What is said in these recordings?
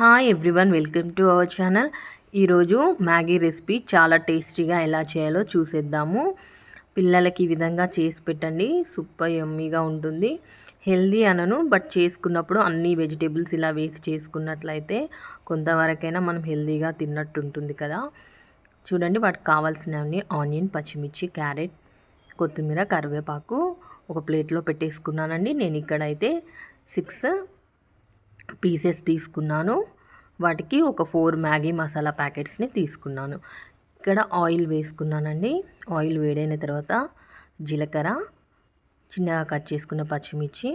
Hi everyone welcome to our channel ఈరోజు Maggi recipe చాలా టేస్టీగా ఎలా చేయాలో చూసేద్దాము. పిల్లలకి ఈ విధంగా చేసి పెట్టండి. సూపర్ యమ్మీగా ఉంటుంది. హెల్దీ అనను బట్ చేసుకున్నప్పుడు అన్ని వెజిటేబుల్స్ ఇలా వేసి చేసుకున్నట్లయితే కొంతవరకైనా మనం హెల్దీగా తిన్నట్టు ఉంటుంది కదా. చూడండి వాటికి కావాల్సినవన్నీ ఆనియన్ పచ్చిమిర్చి క్యారెట్ కొత్తిమీర కరివేపాకు ఒక ప్లేట్లో పెట్టేసుకున్నానండి. నేను ఇక్కడైతే సిక్స్ పీసెస్ తీసుకున్నాను. వాటికి ఒక ఫోర్ మ్యాగీ మసాలా ప్యాకెట్స్ని తీసుకున్నాను. ఇక్కడ ఆయిల్ వేసుకున్నానండి. ఆయిల్ వేడైన తర్వాత జీలకర్ర చిన్నగా కట్ చేసుకున్న పచ్చిమిర్చి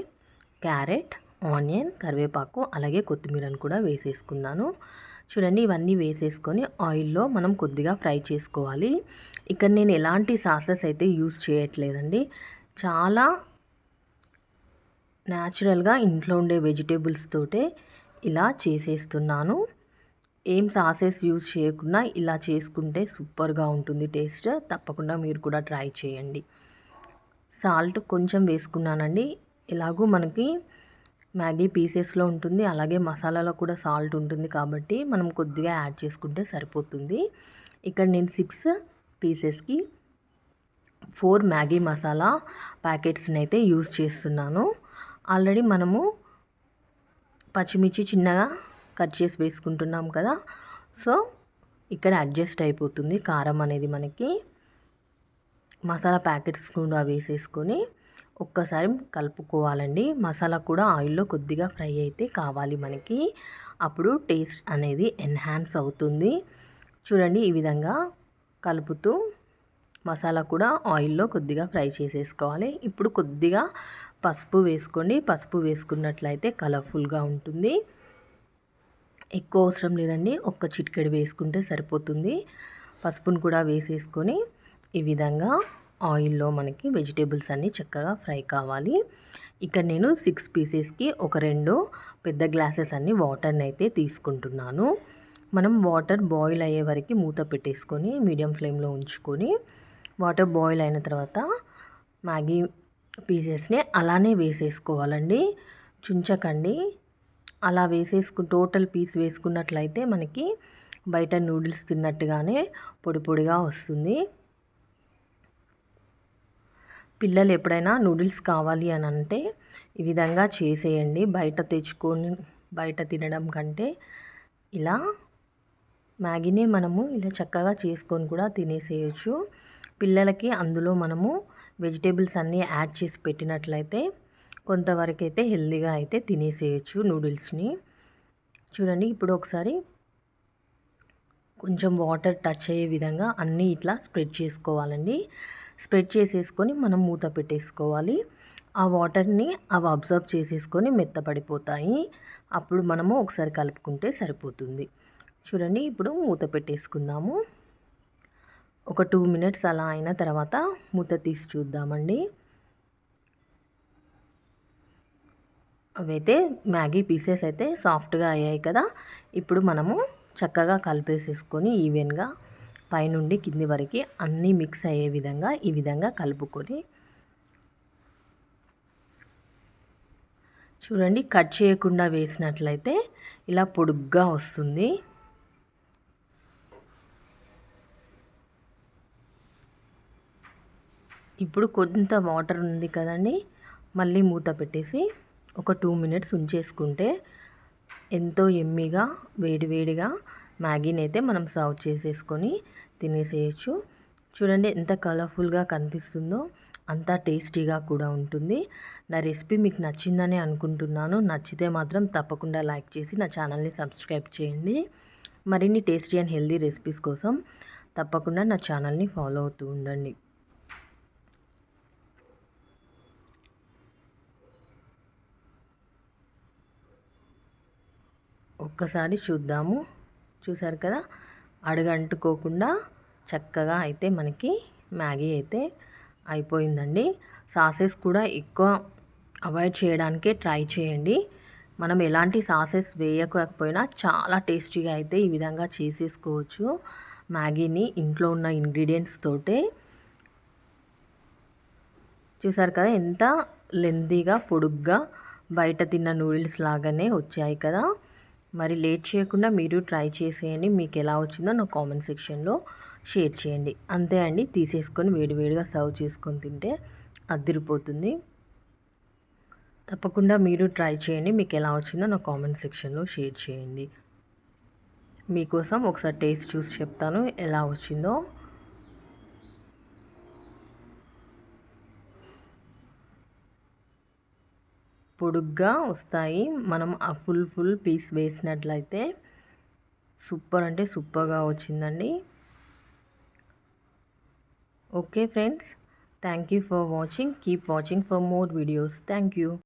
క్యారెట్ ఆనియన్ కరివేపాకు అలాగే కొత్తిమీరను కూడా వేసేసుకున్నాను. చూడండి ఇవన్నీ వేసేసుకొని ఆయిల్లో మనం కొద్దిగా ఫ్రై చేసుకోవాలి. ఇక్కడ నేను ఎలాంటి సాసెస్ అయితే యూస్ చేయట్లేదండి. చాలా న్యాచురల్గా ఇంట్లో ఉండే వెజిటేబుల్స్ తోటే ఇలా చేసేస్తున్నాను. ఏం సాసెస్ యూజ్ చేయకుండా ఇలా చేసుకుంటే సూపర్గా ఉంటుంది టేస్ట్. తప్పకుండా మీరు కూడా ట్రై చేయండి. సాల్ట్ కొంచెం వేసుకున్నానండి. ఎలాగూ మనకి మ్యాగీ పీసెస్లో ఉంటుంది. అలాగే మసాలాలో కూడా సాల్ట్ ఉంటుంది కాబట్టి మనం కొద్దిగా యాడ్ చేసుకుంటే సరిపోతుంది. ఇక్కడ నేను సిక్స్ పీసెస్కి ఫోర్ మ్యాగీ మసాలా ప్యాకెట్స్ని అయితే యూజ్ చేస్తున్నాను. ఆల్రెడీ మనము పచ్చిమిర్చి చిన్నగా కట్ చేసి వేసుకుంటున్నాం కదా. సో ఇక్కడ అడ్జస్ట్ అయిపోతుంది కారం అనేది మనకి. మసాలా ప్యాకెట్స్ కూడా వేసేసుకొని ఒక్కసారి కలుపుకోవాలండి. మసాలా కూడా ఆయిల్లో కొద్దిగా ఫ్రై అయితే కావాలి మనకి. అప్పుడు టేస్ట్ అనేది ఎన్హాన్స్ అవుతుంది. చూడండి ఈ విధంగా కలుపుతూ మసాలా కూడా ఆయిల్లో కొద్దిగా ఫ్రై చేసేసుకోవాలి. ఇప్పుడు కొద్దిగా పసుపు వేసుకోండి. పసుపు వేసుకున్నట్లయితే కలర్ఫుల్గా ఉంటుంది. ఎక్కువ అవసరం లేదండి. ఒక్క చిటికెడు వేసుకుంటే సరిపోతుంది. పసుపును కూడా వేసేసుకొని ఈ విధంగా ఆయిల్లో మనకి వెజిటేబుల్స్ అన్నీ చక్కగా ఫ్రై కావాలి. ఇక్కడ నేను సిక్స్ పీసెస్కి ఒక రెండు పెద్ద గ్లాసెస్ అన్ని వాటర్ని అయితే తీసుకుంటున్నాను. మనం వాటర్ బాయిల్ అయ్యే వరకు మూత పెట్టేసుకొని మీడియం ఫ్లేమ్లో ఉంచుకొని వాటర్ బాయిల్ అయిన తర్వాత మ్యాగీ పీసెస్ని అలానే వేసేసుకోవాలండి. చుంచకండి. అలా వేసేసుకు టోటల్ పీస్ వేసుకున్నట్లయితే మనకి బయట నూడిల్స్ తిన్నట్టుగానే పొడి పొడిగా వస్తుంది. పిల్లలు ఎప్పుడైనా నూడిల్స్ కావాలి అని అంటే ఈ విధంగా చేసేయండి. బయట తెచ్చుకొని బయట తినడం కంటే ఇలా మ్యాగీనే మనము ఇలా చక్కగా చేసుకొని కూడా తినేసేయచ్చు. పిల్లలకి అందులో మనము వెజిటేబుల్స్ అన్నీ యాడ్ చేసి పెట్టినట్లయితే కొంతవరకు అయితే హెల్దీగా అయితే తినేసేయచ్చు నూడిల్స్ని. చూడండి ఇప్పుడు ఒకసారి కొంచెం వాటర్ టచ్ అయ్యే విధంగా అన్నీ ఇట్లా స్ప్రెడ్ చేసుకోవాలండి. స్ప్రెడ్ చేసేసుకొని మనం మూత పెట్టేసుకోవాలి. ఆ వాటర్ని అవి అబ్జర్వ్ చేసేసుకొని మెత్తపడిపోతాయి. అప్పుడు మనము ఒకసారి కలుపుకుంటే సరిపోతుంది. చూడండి ఇప్పుడు మూత పెట్టేసుకుందాము. ఒక టూ మినిట్స్ అలా అయిన తర్వాత మూత తీసి చూద్దామండి. అవైతే మ్యాగీ పీసెస్ అయితే సాఫ్ట్గా అయ్యాయి కదా. ఇప్పుడు మనము చక్కగా కలిపేసేసుకొని ఈవెన్గా పైనుండి కింది వరకు అన్నీ మిక్స్ అయ్యే విధంగా ఈ విధంగా కలుపుకొని చూడండి కట్ చేయకుండా వేసినట్లయితే ఇలా పొడుగ్గా వస్తుంది. ఇప్పుడు కొంత వాటర్ ఉంది కదండి మళ్ళీ మూత పెట్టేసి ఒక టూ మినిట్స్ ఉంచేసుకుంటే ఎంతో ఎమ్మిగా వేడివేడిగా మ్యాగీని అయితే మనం సర్వ్ చేసేసుకొని తినేసేయచ్చు. చూడండి ఎంత కలర్ఫుల్గా కనిపిస్తుందో అంత టేస్టీగా కూడా ఉంటుంది. నా రెసిపీ మీకు నచ్చిందని అనుకుంటున్నాను. నచ్చితే మాత్రం తప్పకుండా లైక్ చేసి నా ఛానల్ని సబ్స్క్రైబ్ చేయండి. మరిన్ని టేస్టీ అండ్ హెల్దీ రెసిపీస్ కోసం తప్పకుండా నా ఛానల్ని ఫాలో అవుతూ ఉండండి. ఒక్కసారి చూద్దాము. చూసారు కదా? అడుగంటుకోకుండా చక్కగా అయితే మనకి మ్యాగీ అయితే అయిపోయిందండి. సాసెస్ కూడా ఎక్కువ అవాయిడ్ చేయడానికే ట్రై చేయండి. మనం ఎలాంటి సాసెస్ వేయకపోయినా చాలా టేస్టీగా అయితే ఈ విధంగా చేసేసుకోవచ్చు. మ్యాగీని ఇంట్లో ఉన్న ఇంగ్రీడియంట్స్ తోటే. చూసారు కదా? ఎంత లెందీగా పొడుగ్గా బయట తిన్న నూడిల్స్ లాగానే వచ్చాయి కదా? మరి లేట్ చేయకుండా మీరు ట్రై చేసేయండి. మీకు ఎలా వచ్చిందో నా కామెంట్ సెక్షన్లో షేర్ చేయండి. అంతే అండి తీసేసుకొని వేడివేడిగా సర్వ్ చేసుకొని తింటే అదిరిపోతుంది. తప్పకుండా మీరు ట్రై చేయండి. మీకు ఎలా వచ్చిందో నా కామెంట్ సెక్షన్లో షేర్ చేయండి. మీకోసం ఒకసారి టేస్ట్ చూసి చెప్తాను ఎలా వచ్చిందో. పొడుగ్గా వస్తాయి. మనం ఆ ఫుల్ ఫుల్ పీస్ వేసినట్లయితే సూపర్ అంటే సూపర్గా వచ్చిందండి. Okay friends thank you for watching. Keep watching for more videos. Thank you.